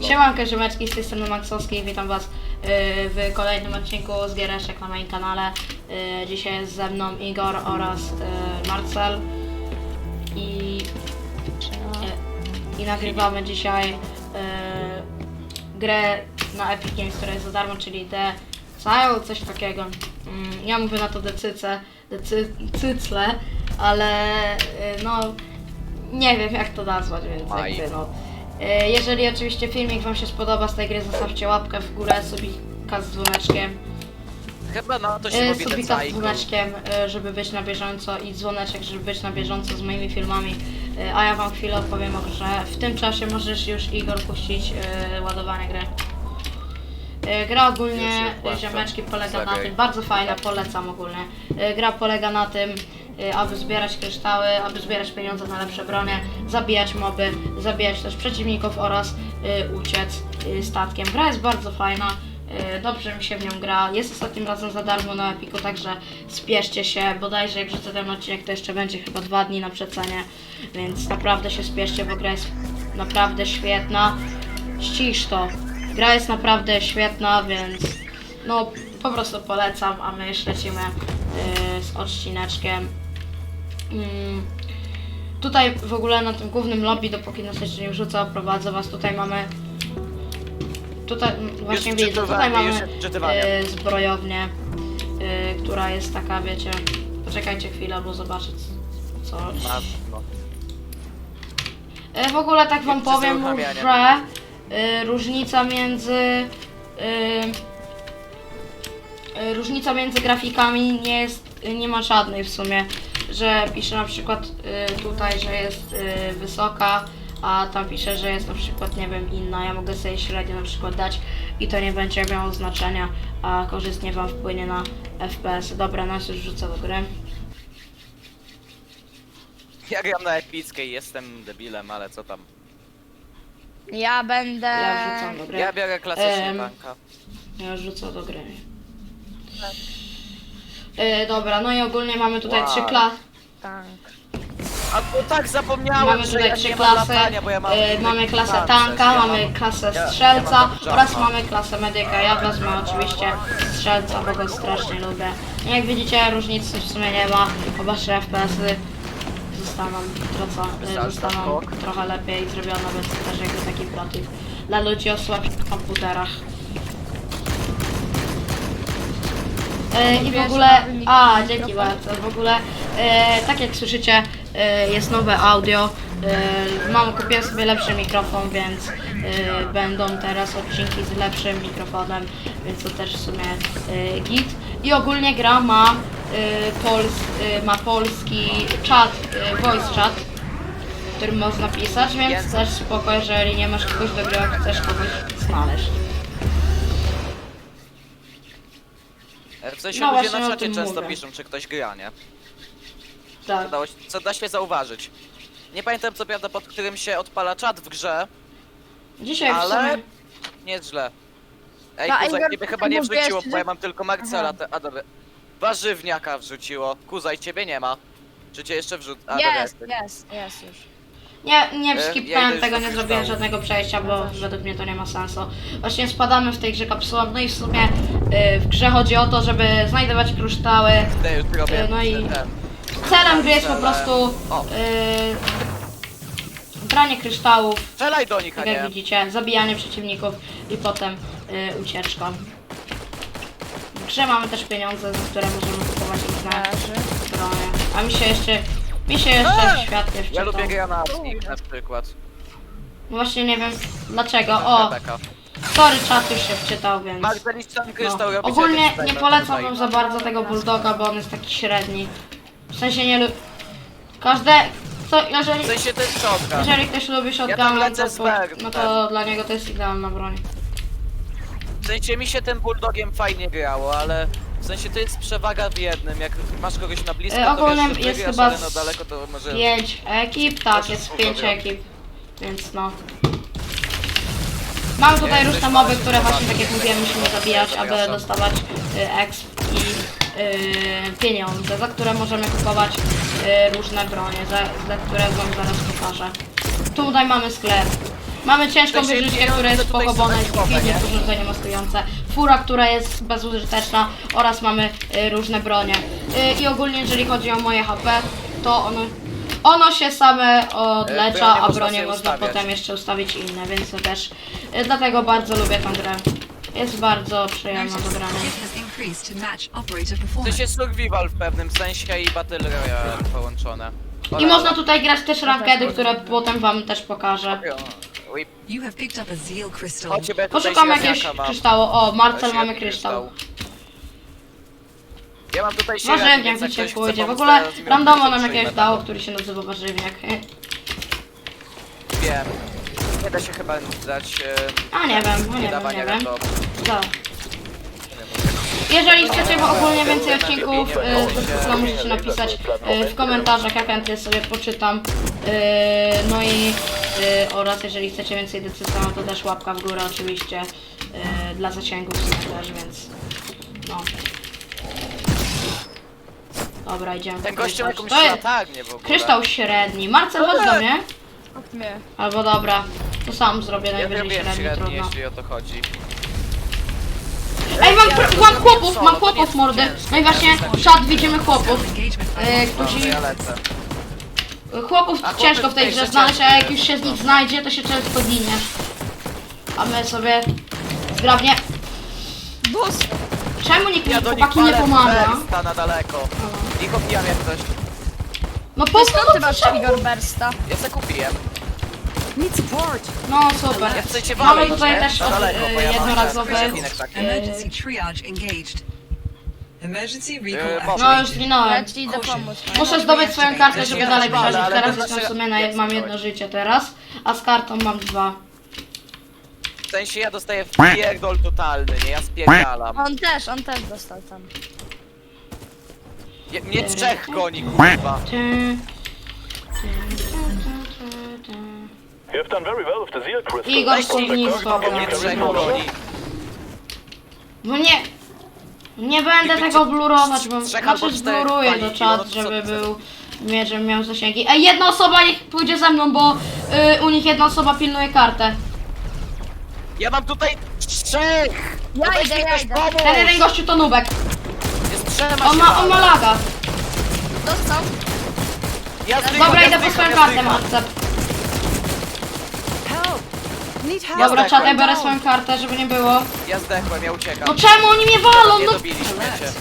Siemanko, ziomeczki, z tej strony Maxowski, witam was y, w kolejnym odcinku z Giereszek na moim kanale. Y, Dzisiaj jest ze mną Igor oraz y, Marcel i, i nagrywamy dzisiaj grę na Epic Games, która jest za darmo, czyli The Cile, coś takiego. Mm, Ja mówię na to decyce, decycle, ale no nie wiem jak to nazwać, więc jakby no. E, Jeżeli oczywiście filmik Wam się spodoba z tej gry, zostawcie łapkę w górę, subika z dzwoneczkiem. Chyba na to się E, mówi Subika z dzwoneczkiem, e, żeby być na bieżąco i dzwoneczek, żeby być na bieżąco z moimi filmami. A ja Wam chwilę opowiem, że w tym czasie możesz już Igor puścić ładowanie gry. E, Gra ogólnie, Już e, ziomeczki, polega na tym, bardzo fajna, polecam ogólnie. E, Gra polega na tym, e, aby zbierać kryształy, aby zbierać pieniądze na lepsze bronie, zabijać moby, zabijać też przeciwników oraz e, uciec e, statkiem. Gra jest bardzo fajna, e, dobrze mi się w nią gra. Jest ostatnim razem za darmo na Epiku, także spieszcie się. Bodajże jak rzucę ten odcinek, to jeszcze będzie chyba dwa dni na przecenie, więc naprawdę się spieszcie, bo gra jest naprawdę świetna. Ścisz to. Gra jest naprawdę świetna, więc no po prostu polecam, a my już lecimy yy, z odcineczkiem. Mm, tutaj w ogóle na tym głównym lobby, dopóki nas jeszcze nie wrzuca, prowadzę was. Tutaj mamy. Tutaj właśnie widzę, tutaj mamy yy, zbrojownię, yy, która jest taka, wiecie. Poczekajcie chwilę, bo zobaczę coś. E, W ogóle tak wam powiem, że y, różnica między y, y, różnica między grafikami nie jest, nie ma żadnej w sumie, że pisze na przykład y, tutaj, że jest y, wysoka, a tam pisze, że jest na przykład, nie wiem, inna. Ja mogę sobie średnio na przykład dać i to nie będzie miało znaczenia, a korzystnie wam wpłynie na FPS. Dobra, nas już rzucę do gry. Ja gram na epickiej, jestem debilem, ale co tam. Ja będę. Ja wrzucam do gry. Ja biorę klasycznie Em. Ja rzucę do gry. E, dobra, no i ogólnie mamy tutaj Wow. trzy klasy. Tank. A to tak zapomniałem, Mamy że tutaj ja trzy nie mam klasy. latania, bo ja mam... E, mamy klasę Tak, tanka, ja mamy mam- klasę ja- ja strzelca mam jumpa. oraz mamy klasę medyka. Ja wezmę oczywiście strzelca, bo go strasznie lubię. Jak widzicie, różnicy w sumie nie ma, chyba że FPS-y zostaną, trochę, e, skok. trochę lepiej zrobione, więc też jakby taki protiv dla ludzi o słabszych komputerach. E, I w ogóle, a dzięki bardzo, w ogóle e, tak jak słyszycie jest nowe audio, e, mam, kupiłem sobie lepszy mikrofon, więc e, będą teraz odcinki z lepszym mikrofonem, więc to też w sumie e, git. I ogólnie gra ma, e, pols, e, ma polski czat, e, voice chat, w którym można pisać, więc też spoko, jeżeli nie masz kogoś do gry, chcesz kogoś znaleźć. E, W sensie No ludzie na czacie często piszą, czy ktoś gra, nie? Tak. Co, dało, co da się zauważyć. Nie pamiętam co prawda pod którym się odpala czat w grze, Dzisiaj w ale sumie... nie jest źle. Ej, No, Kuzaj, Igor, ciebie chyba nie mówiłeś, wrzuciło, że- bo ja mam tylko Marcela, te, a dobra. Warzywniaka wrzuciło. Kuzaj, ciebie nie ma. Czy cię jeszcze wrzuc... A, dobra, Jest, jesteś. jest, jest już. Nie, nie E, ja skipnąłem idę tego, już nie do zrobiłem kryształu. żadnego przejścia, bo No też. według mnie to nie ma sensu. Właśnie spadamy w tej grze kapsułą, no i w sumie y, w grze chodzi o to, żeby znajdować kryształy. Ty już robię E, no i- ten. Celem gry jest po prostu O. y, branie kryształów, Strzelaj do nich, a tak jak nie. widzicie, zabijanie przeciwników i potem y, ucieczka. W grze mamy też pieniądze, za które możemy kupować różne bronie. A mi się jeszcze, mi się jeszcze Eee! świat nie Ja lubię wczytał. granatnik na przykład. No właśnie nie wiem dlaczego. O, Rebeka. sorry, czat już się wczytał, więc... No. kryształ robić Ogólnie jakiś nie polecam tutaj. wam za bardzo tego bulldoga, bo on jest taki średni. W sensie nie lubię... Każde... To, jeżeli, W sensie to jest shotgun. jeżeli ktoś lubi tam shotgun, lecę to, z po, Berg, no to dla niego to jest idealna broń. W sensie mi się tym bulldogiem fajnie grało, ale w sensie to jest przewaga w jednym. Jak masz kogoś na blisko, E, to ogólnie wiesz, że jest wygrasz, chyba ale na daleko to może... Pięć ekip, tak, Też jest pięć ekip. Więc no. Mam tutaj różne moby, które właśnie tak jak mówiłem musimy zabijać, aby dostawać y, exp pieniądze, za które możemy kupować y, różne bronie, za, za które wam zaraz pokażę. Tutaj mamy sklep. Mamy ciężką W sensie wyrzutnię, która jest tutaj są nie? urządzenie maskujące. Fura, która jest bezużyteczna oraz mamy y, różne bronie. Y, I ogólnie jeżeli chodzi o moje HP, to ono, ono się same odlecza, bronie a można bronie sobie można ustawiać. potem jeszcze ustawić inne, więc to też y, dlatego bardzo lubię tę grę. Jest bardzo przyjemna do grania. Increased to match operator To performance. się survival w pewnym sensie i Battle Royale połączone. I można tutaj grać też rankedy, które potem wam też pokażę. Ui, You have picked up a zeal crystal. Chodźcie, bo ja tutaj Poszukam jakiegoś średniaka mam. kryształu. O, Marcel mamy kryształ. Ja mam tutaj średniak, Warzywniak więc jak mi się ktoś chce pójdzie. W pomóc, ogóle to ja z nim randomo nam przyjmę jakiegoś tego. dało, który się nazywa warzywniak. Wiem. Nie da się chyba dać... e, A nie wiem, no nie wiem, dawania nie wiem. Jeżeli chcecie ogólnie więcej odcinków, y, to musicie napisać y, w komentarzach, ja chętnie sobie poczytam. Y, No i y, oraz jeżeli chcecie więcej decyzji, no to też łapka w górę oczywiście y, dla zasięgów też, więc no. Dobra, idziemy. Ten po gościu ma jakąś To jest latarnię w ogóle. kryształ średni. Marcel, chodź do mnie. Od mnie. Albo dobra, to sam zrobię Ja najwyżej średni, średni, trudno. jeśli o to chodzi. Ej, mam, pr- mam chłopów, mam chłopów mordy. No i właśnie czat widzimy chłopów. E, No, którzy, to ja lecę. chłopów ciężko w tej grze znaleźć, a jak już się z nich znajdzie, to się często ginie. A my sobie zgrabnie. Bus! Czemu nikt mi Ja do nich chłopaki nie palę pomaga? bursta na daleko. I opijam jak ktoś. No po co? Skąd ty No, masz Bersta? Ja se kupiłem. No super. Ja chcę cię Mamy walić, tutaj nie? też od, daleko, bo e, ja mam taki. Emergency triage engaged. Emergency recall Yy, activated. No już zginąłem. Ja ci idę pomóc. Muszę zdobyć swoją kartę, żeby dalej przeżyć. ale Teraz jestem w sumie na, jak mam jedno życie teraz, a z kartą mam dwa. W sensie ja dostaję wpierdol totalny, nie? Ja spierdalam. On też, on też dostał tam. Je- Mnie trzech goni, kurwa. Ty, ty, Igor trzech goni. No nie. Nie będę tego blurować, bo znaczy zbluruję do no czat, żeby był. Nie, żebym miał zasięgi. Ej, jedna osoba niech pójdzie ze mną, bo y, u nich jedna osoba pilnuje kartę. Ja mam tutaj trzech! Ja No weź idę, mi ja idę. pomóż! Ten jeden gościu to nubek. Jest trzema On ma, on ma laga. Dostał? Ja Dobra, idę po swoją kartę. Dobra, czat, ja biorę swoją kartę, żeby nie było. Ja zdechłem, ja uciekam. No czemu oni mnie walą? Nie No dobiliśmy cię.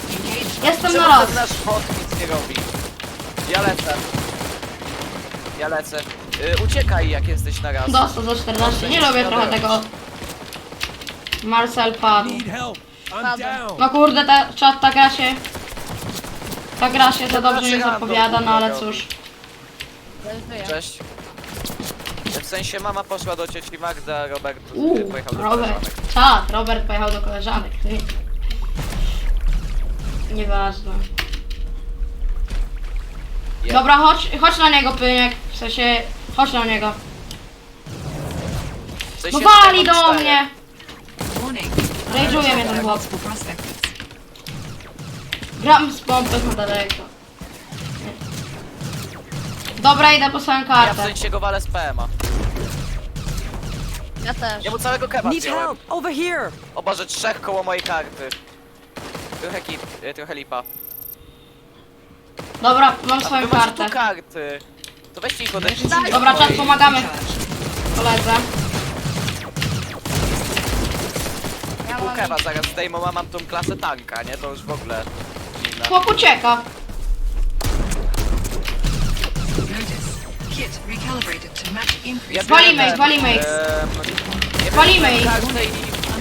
jestem na Czemu raz. ten nasz bot nic nie robi? Ja lecę. Ja lecę. Y, uciekaj jak jesteś na raz. Dostał za 14. Nie lubię trochę tego. Marcel padł. Need help. I'm Padł. down. No kurde, ta, czat, ta gra się... Ta gra się za dobrze nie zapowiada, no ale cóż. Cześć. W sensie mama poszła do cioci Magda, a Robert y, Uuu, pojechał do Robert. koleżanek. Czad, Robert pojechał do koleżanek. Nie. Nieważne. Je- Dobra, chodź, chodź na niego, Pyniek. W sensie, chodź na niego. W sensie No wali mam do czterech. mnie! Warning. Rage'uje mnie ten chłop. multiple. Gram z pompy na daleko. Dobra, idę po swoją Ja w kartę. sensie go walę z PMA. Ja też. Ja mu całego keba Need help! Over here! O Boże, trzech koło mojej karty. Trochę kip, y, trochę lipa. Dobra, mam A wy swoją macie kartę. tu karty. To weźcie ich odejście. Dobra, czat, pomagamy koledze. Ja Pół mam... kewa zaraz zdejmą, a mam tą klasę tanka, nie? To już w ogóle dziwne. Chłop ucieka. Kit recalibrated to match increase. Ja Walimy biorę ich, ten, walimy ich. em, nie wiem, Walimy ich. kartę i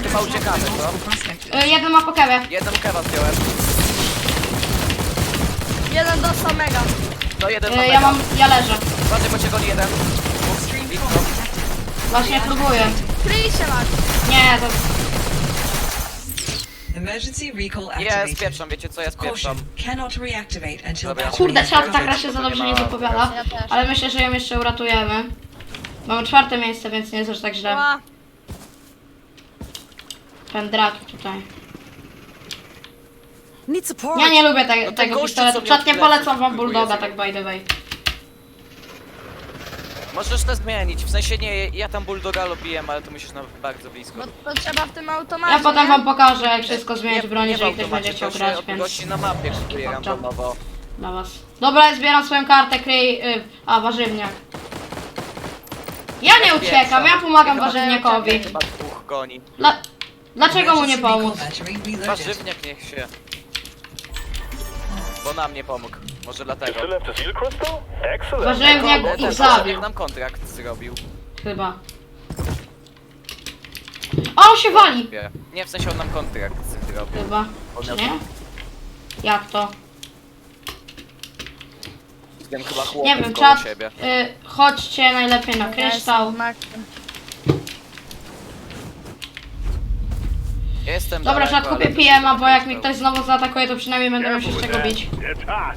chyba uciekamy, co? Multiple. Y, jeden ma pokewę. Jeden kewa zdjąłem. Jeden dostał mega. No jeden Y, ja mam, ja leżę. Patrzcie, bo cię goni jeden. Detected. Właśnie próbuję. Kryj się masz. Nie, to... Emergency recall Ja activated. spieprzam, wiecie co, ja spieprzam. Caution. Cannot reactivate until Dobra. battery Kurde, czat, ta gra się za dobrze nie zapowiada. Ja też. Ale myślę, że ją jeszcze uratujemy. Mamy czwarte miejsce, więc nie jest aż tak źle. Ła. Ten drak tutaj. Need support! Ja nie lubię te, No tego gościu, pistoletu. mnie Czat nie polecam wam Bulldoga, tak by the way. Możesz to zmienić, w sensie nie, ja tam bulldoga lubiłem, ale to musisz na bardzo blisko. Bo to trzeba w tym automacie. Ja potem wam pokażę, jak wszystko zmieniać w broni, jeżeli ktoś będzie chciał grać, więc gości na mapie kupuje Podczas- randomowo. dla was. Dobra, zbieram swoją kartę, kryj... Y, a, warzywniak. Ja nie uciekam, ja pomagam warzywniakowi. Chyba dwóch goni. Dla... Dlaczego mu nie pomóc? Warzywniak niech się. Bo nam nie pomógł. Może dlatego. still have the seal crystal? Excellent. Ich warzywniak zabił, nam kontrakt zrobił. chyba. O, on się wali! Nie, w sensie on nam kontrakt zrobił. Chyba, czy nie? Jak to? Chyba Nie wiem, koło czat. siebie. Y, chodźcie najlepiej na jestem kryształ. Maxem. Ja jestem Dobra, daleko, kupię PM-a, bo jak mnie został. ktoś znowu zaatakuje, to przynajmniej będę miał się z czego bić. It's hot.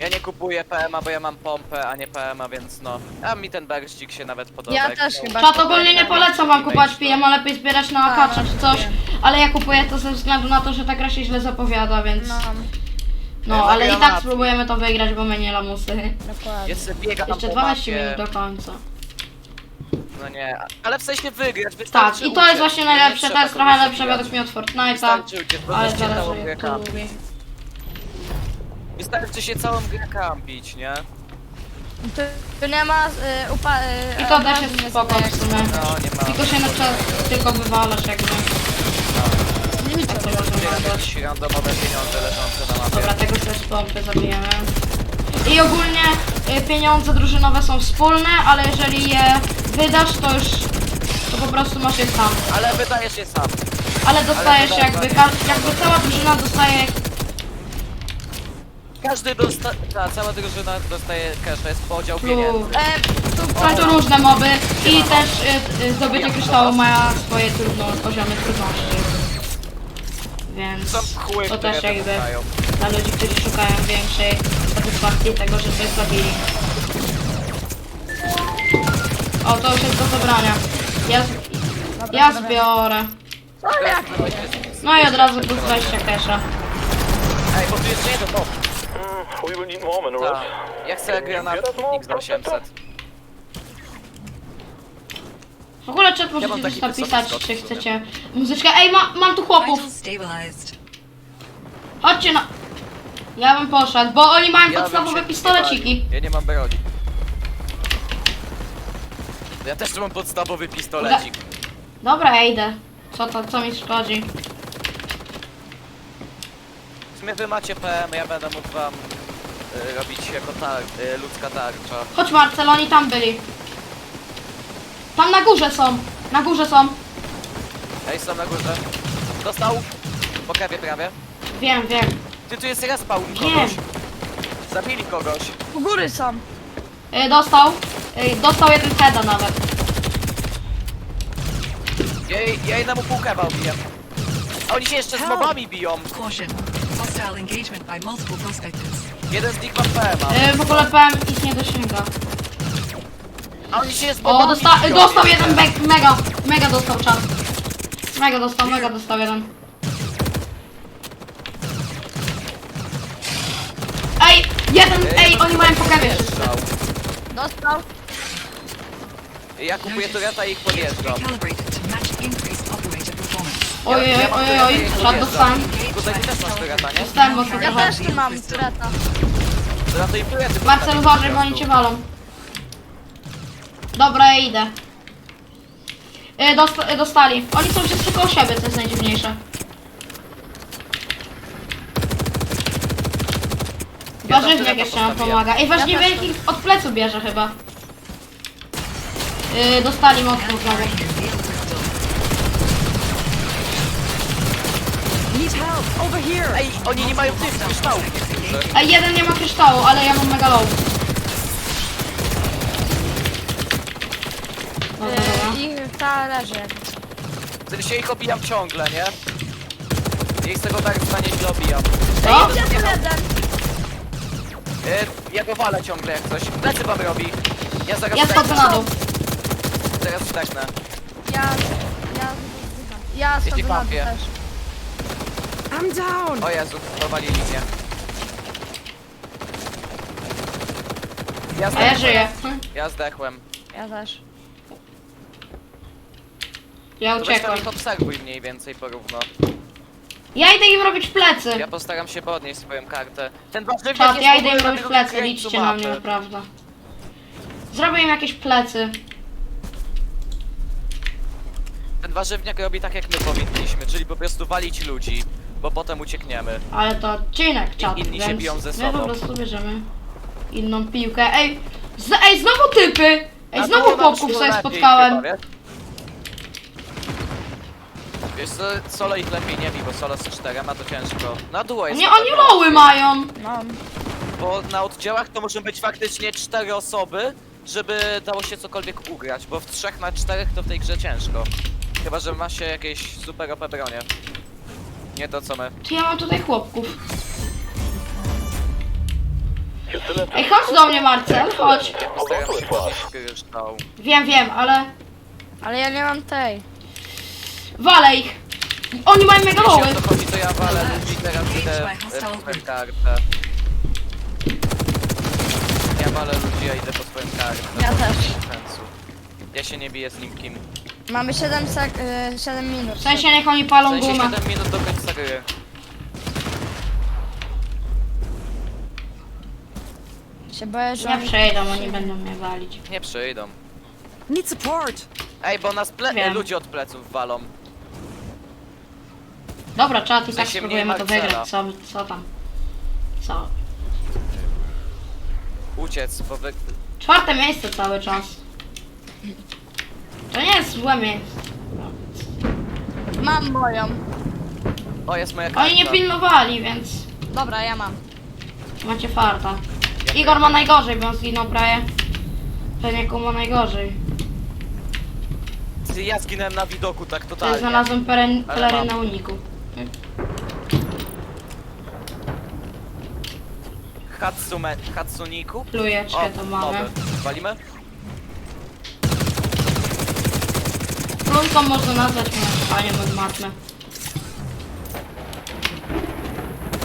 Ja nie kupuję PM-a, bo ja mam pompę, a nie PM-a, więc no. A mi ten berścik się nawet podoba. Ja jak też to- chyba. Czat ogólnie nie polecam wam kupować PM, a lepiej zbierać na Tak, akacza czy coś. Ale ja kupuję to ze względu na to, że ta gra się źle zapowiada, więc... No, No, ale i tak spróbujemy to wygrać, bo my nie lamusy. dokładnie. Jeszcze biegam Jeszcze po 12 mapie. minut do końca. No nie, ale w sensie wygrać, Tak, wystarczy i to jest uciec. właśnie Nie najlepsze, to trzeba jest kogoś trochę lepsze zabijać. według mnie od Fortnite'a. Wystarczy uciec, bo Ale się zaraz to kampić. lubię. Wystarczy się całą grę kampić, nie? Tu, tu nie ma y, upa... Y, I to jest nie spoko w sumie. No, nie ma. Tylko się na przykład tylko wywalasz jakby. Liczę. Tak to można Zbieram nazwać. jakieś randomowe pieniądze leżące na mapie. Dobra, tego też pompy zabijemy. I ogólnie pieniądze drużynowe są wspólne, ale jeżeli je wydasz, to już to po prostu masz je sam. Ale wydajesz je sam. Ale dostajesz Ale jakby, wydaje- ka- jakby cała drużyna dostaje Każdy dostaje, ta cała drużyna dostaje cash, jest podział plus. pieniędzy. E, tu Są to różne moby i też y, y, zdobycie kryształu ma swoje trudno, poziomy trudności. Więc Są chły, to które też jakby wybuchają. dla ludzi, którzy szukają większej satysfakcji tego, że coś zabili. O, to już jest do zebrania. Ja, ja zbiorę. No i od razu plus 20 kesha. Ej, bo tu jest jeden. Mm, we will need more minerals. Tak. Ja chcę granatnik za 800. W ogóle czat możecie też napisać, czy chcecie muzyczkę. Ej, ma, mam tu chłopów. Chodźcie na... Ja bym poszedł, bo oni mają Ja bym podstawowe się pistoleciki. nie bawił. Ja nie mam broni. Ja też mam podstawowy pistolecik. Dobra, ja idę. Co to, co mi szkodzi? W sumie wy macie PM, ja będę mógł wam y, robić jako tar y, ludzka tarcza. Chodź Marcel, oni tam byli. Tam na górze są. Na górze są. Ej, są na górze. Dostał? Po prawie. Wiem, wiem. Ty tu jest respawn Wiem. kogoś. Zabili kogoś. U góry są. Y, dostał. Y, dostał jeden heada nawet. Ja, ja jednemu pół kewa biję. A oni się jeszcze z mobami biją. Caution. Hostile engagement by multiple prospectors. Jeden z nich ma PM-a. Y, w ogóle PM ich nie dosięga. A oni się z mobami O, dosta biją. dostał jeden mega. Mega dostał czas. Mega dostał, mega dostał jeden. Ej, jeden, ej, oni mają po kawie wszyscy. Strzał. Dostał. Ja kupuję tureta i ich podjeżdżam. recalibrated to match increased operator performance. Oj, oj, oj, oj, oj, czad dostałem. Tutaj ty też masz tureta, nie? Dostałem mocno Ja trochę. też tu mam. Za to i turety Marcel, uważaj, bo oni cię walą. Dobra, ja idę. Y, dosta y, dostali. Oni są wszyscy koło siebie, co jest najdziwniejsze. Warzywniak jeszcze nam pomaga. Ej, też niewielki od plecu bierze chyba. Y, dostali mocno znowu. Carrying a zeal crystal. Ej, oni nie mają tych kryształów. Ej, jeden nie ma kryształu, ale ja mam mega low. Dobra, dobra. I ta leży. jakby. W sensie ich obijam ciągle, nie? Ja ich z tego tak stanie źle obijam. Co? Tu jeden? E, ja go walę ciągle jak coś. Plecy wam robi. Ja zaraz Ja schodzę na dół. Zaraz zdechnę. Ja... Ja... Ja Jeśli schodzę na dół kampię. też. O Jezu, powalili mnie. Ja A ja zdechłem. żyję. Hm, Ja zdechłem. Ja też. Ja tam uciekłem. ich obserwuj mniej więcej porówno. Ja idę im robić plecy. Ja postaram się podnieść swoją kartę. Ten warzywniak Czad, jest ja w idę ogóle im na robić drugim plecy, krańcu liczcie na mnie naprawdę. Zrobię im jakieś plecy. Ten warzywniak robi tak jak my powinniśmy, czyli po prostu walić ludzi, bo potem uciekniemy. Ale to odcinek, czat, inni się więc biją ze my sobą. po prostu bierzemy inną piłkę. Ej, z, ej, znowu typy! Ej, znowu nam popków szło sobie lepiej spotkałem. chyba, wiesz? Wiesz co, solo ich lepiej nie bi, bo solo z czterema to ciężko. Na duo jest Nie, na oni pewno loły łatwiej, mają. No. Bo na oddziałach to muszą być faktycznie cztery osoby, żeby dało się cokolwiek ugrać, bo w trzech na czterech to w tej grze ciężko. Chyba, że ma się jakieś super OP bronie. Nie to co my. Czy ja mam tutaj chłopków? Ej, chodź do mnie, Marcel, chodź. Ja postaram się podnieść kryształ. Wiem, wiem, ale Ale ja nie mam tej. Walę ich. Oni mają mega. Jeśli o to chodzi, to ja walę ludzi teraz idę e, po swoją kartę. Ja walę ludzi, a idę po swoją kartę. Ja też. sensu. Ja się nie biję z nikim. Mamy 7 sek... Y, 7 minut. W sensie niech oni W palą sensie gumę. 7 minut do końca gry. Się boję, że Nie oni... przejdą, oni będą mnie walić. Nie przyjdą. Need support. Ej, bo nas ple Wiem. ludzie od pleców walą. Dobra, czat i tak spróbujemy to Marcela. wygrać. Co, co tam? Co? Uciec, bo wy... Czwarte miejsce cały czas. To nie jest złe miejsce. Mam moją. O, jest moja karta. Oni nie pilnowali, więc Dobra, ja mam. macie farta. Ja Igor ma najgorzej, bo on zginął prawie. Pewnie ma najgorzej. Ty, Ja zginąłem na widoku tak To ja totalnie. znalazłem peren- Ale pelerynę mam. uniku. Hatsume... Hatsuniku? Plujeczkę to mamy. nowy. Walimy? Plunką można nazwać moim zdaniem od matmy.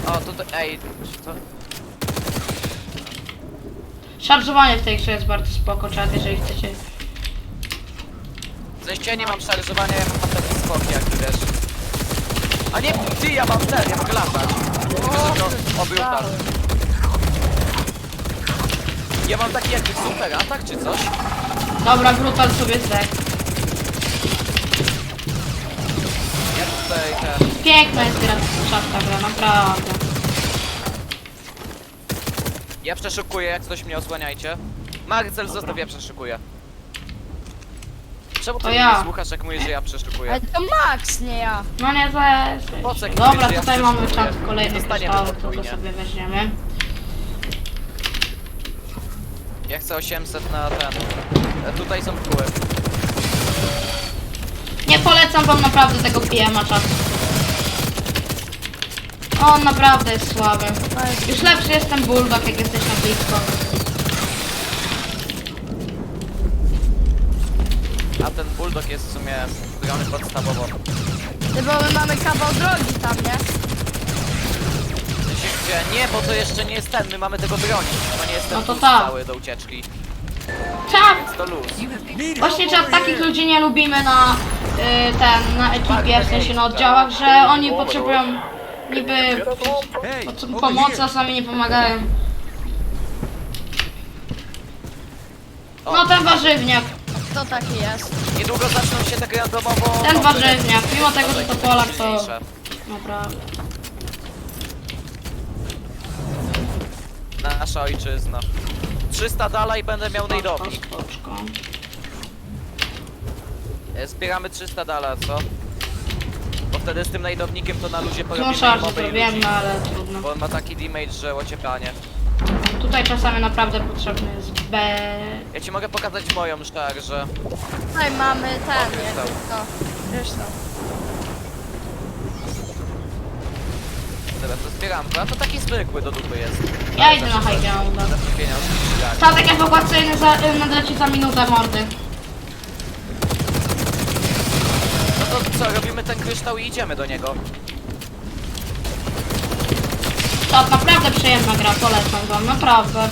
O, to, to ej, to... Szarżowanie w tej grze jest bardzo spoko, czat, jeżeli chcecie. W sensie ja nie mam szarżowania, ja mam taki skok jak wiesz. A nie, ty, ja mam ten, ja mogę latać. Tylko, że to obrótasz. Ja mam taki jakiś super atak czy coś? Dobra, brutal sobie zdech. Ja tutaj ten... Piękna jest czat ta gra, naprawdę. Ja przeszukuję, jak coś mnie osłaniajcie. Marcel, zostaw, ja przeszukuję. Czemu ty To mnie ja. nie słuchasz, jak mówisz, że ja przeszukuję? Ale to Max, nie ja. No nie za... Po co, jak Dobra, ja tutaj mamy przeszukuję? czat kolejny Nie dostaniemy kryształek, to go sobie weźmiemy. Ja chcę 800 na ten. E, Tutaj są kóły. Nie polecam wam naprawdę tego PM-a czat. On naprawdę jest słaby. Już lepszy jest ten bulldog, jak jesteś na blisko. A ten bulldog jest w sumie brony podstawowo. Ty, bo my mamy kawał drogi tam, nie? Nie, bo to jeszcze nie jest ten, my mamy tego bronić. To nie jest ten No to tak. cały do ucieczki. Czat! To luz. Właśnie over takich ludzi nie lubimy na y, ten, na ekipie, w sensie na oddziałach, że oni potrzebują niby Hey, potrze- over pomocy, here. a sami nie pomagają. No ten warzywniak, Kto taki jest? Niedługo zaczną się tak randomowo... ten warzywniak, mimo tego, że to Polak, to naprawdę. Nasza ojczyzna. 300 dalej będę miał Spoczko. E, Zbieramy 300 dala, co? Bo wtedy z tym najdownikiem to na luzie No porobimy zrobiłem, ludzi. no ale trudno. Bo on ma taki damage, że ocieplanie. Tutaj czasami naprawdę potrzebny jest B... Ja ci mogę pokazać moją szarżę. Tutaj mamy ten, kryształ. to. Kryształ. Zbieram. A to taki zwykły do dupy jest. Ja idę na high grounda. Za te pieniążki tak. Statek ewakuacyjny za, nadleci za minutę mordy. No to co, robimy ten kryształ i idziemy do niego. To naprawdę przyjemna gra, polecam wam, naprawdę.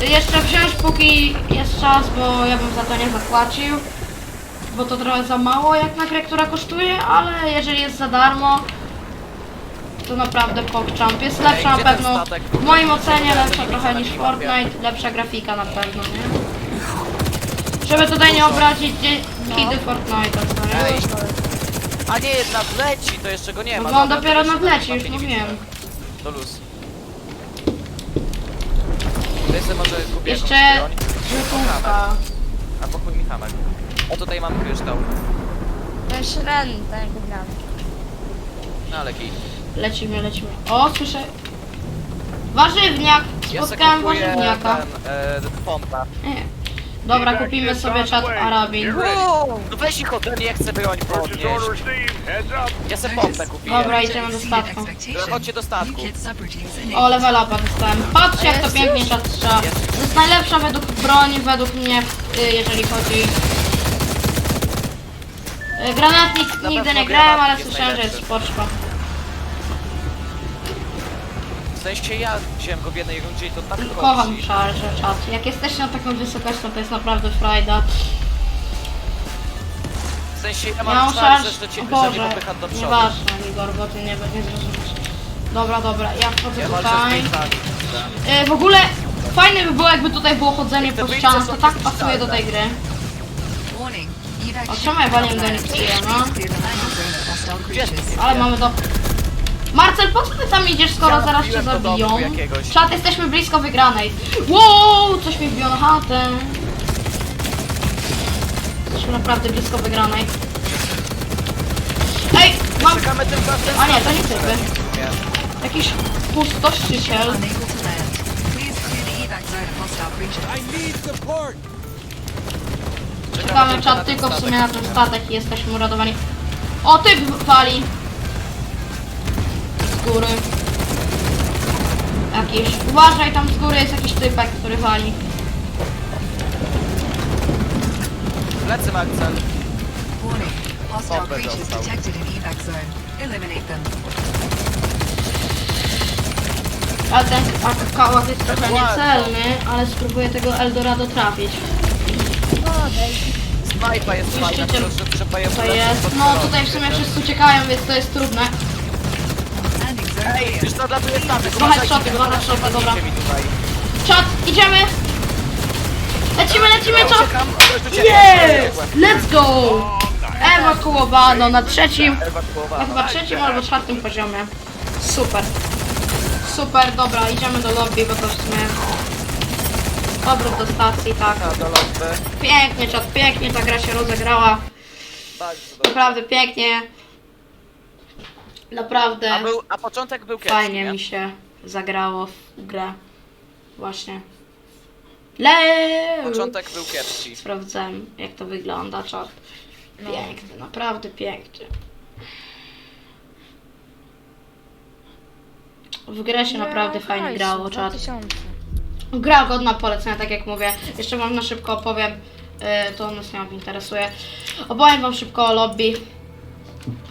jeszcze wziąć póki jest czas, bo ja bym za to nie zapłacił. Bo to trochę za mało jak na grę, która kosztuje, ale jeżeli jest za darmo, to naprawdę PogChamp jest lepsza na pewno. W moim ocenie lepsza trochę niż Fortnite, lepsza grafika na pewno, nie? Żeby tutaj nie obrazić kidy Fortnite'a, co nie? Ej. A nie, nadleci, to jeszcze go nie ma. No bo on Dobra, dopiero to nadleci, na już nie widzimy. To luz. To jeszcze może kupię Jeszcze jakąś broń. żółtówka. A pokój mi. O, tutaj mam kryształ. To jest Ren, ten gram. No ale git. Lecimy, lecimy. O, słyszę. Warzywniak! Ja se Spotkałem kupuję warzywniaka. ten, e, pompa. Nie. Dobra, kupimy sobie czat Arabin. No weź ich ode mnie, ja chcę broń podnieść. Ja se pompę kupiłem. Dobra, idziemy do statku. Chodźcie do statku. O, level upa dostałem. Patrzcie jak to pięknie czat strzela. To jest najlepsza według broń, według mnie, y, jeżeli chodzi... Y, Granatnik Na nigdy pewno nie grałem, ale granatnik jest słyszałem, że jest najlepszy. spoczko. Sensie ja wziąłem go w jednej rundzie i to tak Kocham robi. szarże czat. Jak jesteście na taką wysokością, to jest naprawdę frajda. W sensie ja mam szarże, szarż... że, ci, O że mnie Boże, popycha do przodu. nieważne Igor, bo ty nie, zrozumiesz. Dobra, dobra, ja wchodzę Ja walczę tutaj. z. E, w ogóle fajne by było jakby tutaj było chodzenie Jak te po wyjścia ścianach, to tak pasuje do tej gry. Warning. Evac ship czemu ja waliłem do nich. Ale mamy do... Marcel, po co ty tam idziesz, skoro Ja zaraz cię wbiłem do zabiją? domku jakiegoś. Jesteśmy blisko wygranej. Wow, coś mi wbiło na chatę. Jesteśmy naprawdę blisko wygranej. Ej, mam Czekamy A nie, to nie typy. Jakiś pustoszyciel. Unable to land. Please clear the evac zone of hostile creatures. Czekamy czat tylko w sumie na ten statek i jesteśmy uradowani. O, typ wali! Z góry. Jakiś. Uważaj, tam z góry jest jakiś typek, który wali. Lecę Marcel. Warning. Hostile creatures dostał. detected in evac zone. Eliminate them. Ale ten kałak jest trochę niecelny, ale spróbuję tego Eldorado trafić. Snajpa jest fajna, Niszczyciel. tylko że trzeba je To jest. pod No kierowcą, tutaj w sumie wszyscy uciekają, więc to jest trudne. Ej, już nadlatuje statek. Dwa headshoty, dwa headshoty, dobra. Czat, idziemy! Lecimy, lecimy, czat! Yes! Let's go! Ewakuowano na trzecim, na chyba trzecim albo czwartym poziomie. Super. Super, dobra, idziemy do lobby, bo to w sumie... Do stacji, tak. A, do lobby. Pięknie, czat, pięknie ta gra się rozegrała. Naprawdę pięknie. Naprawdę A, był, a początek był kiepski, fajnie nie? mi się zagrało w grę. Właśnie. Le. Początek był kiepski. Sprawdzałem jak to wygląda, czat. Piękny, naprawdę piękny. W grę się naprawdę fajnie grało, czat. 2000. Gra godna polecenia, tak jak mówię. Jeszcze wam na szybko opowiem, yy, to nas nie interesuje. Opowiem wam szybko o lobby.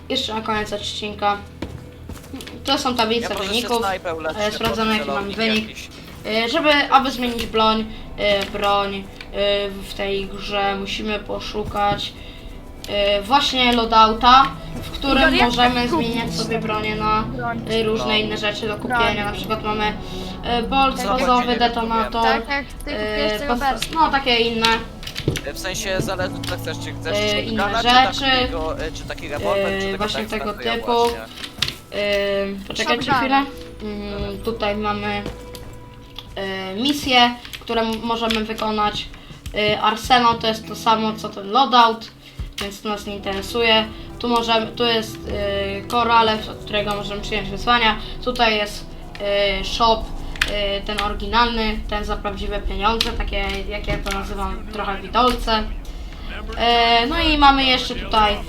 Jeszcze na koniec odcinka. To są tablice Ja wyników. e, sprawdzamy jaki mamy celownik wynik. jakiś. E, Żeby, aby zmienić broń, e, broń e, w tej grze musimy poszukać e, właśnie loadouta, w którym Igor, jak możemy kupić? zmieniać sobie bronię na Broń. e, różne inne rzeczy do Broń. kupienia. Na przykład mamy e, bolt Tak, fazowy, jak detonator, Tak jak ty kupiłeś e, tego no takie inne. W sensie zależy co chcesz, czy chcesz shotguna, inne czy, rzeczy. takiego, e, czy taki rewolwer, czy tego właśnie Dextera, tego typu. właśnie. Ym, poczekajcie Shotgun. chwilę. Ym, tutaj mamy y, misje, które m- możemy wykonać. Y, Arsenal to jest to samo co ten loadout, więc to nas nie interesuje. Tu, możemy, tu jest y, Corale, od którego możemy przyjąć wyzwania. Tutaj jest y, shop, ten oryginalny, ten za prawdziwe pieniądze, takie jak ja to nazywam trochę widolce. E, No i mamy jeszcze tutaj e,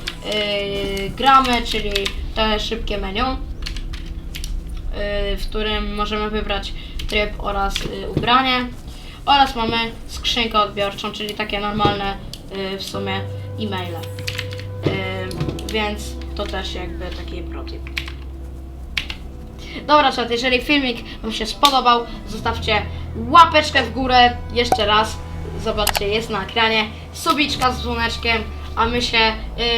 gramy, czyli te szybkie menu, w którym możemy wybrać tryb oraz ubranie. Oraz mamy skrzynkę odbiorczą, czyli takie normalne w sumie e-maile. Więc to też jakby taki protip. Dobra, czat, jeżeli filmik Wam się spodobał, zostawcie łapeczkę w górę jeszcze raz. Zobaczcie, jest na ekranie. Subiczka z dzwoneczkiem, a my się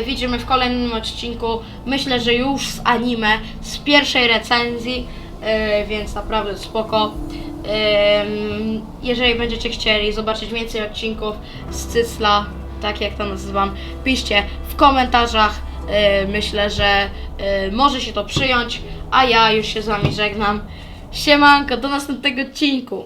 y, widzimy w kolejnym odcinku. Myślę, że już z anime, z pierwszej recenzji, y, więc naprawdę spoko. Jeżeli będziecie chcieli zobaczyć więcej odcinków z Cycla, tak jak to nazywam, piszcie w komentarzach. Yy, myślę, że yy, może się to przyjąć, a ja już się z wami żegnam. Siemanko, do następnego odcinku.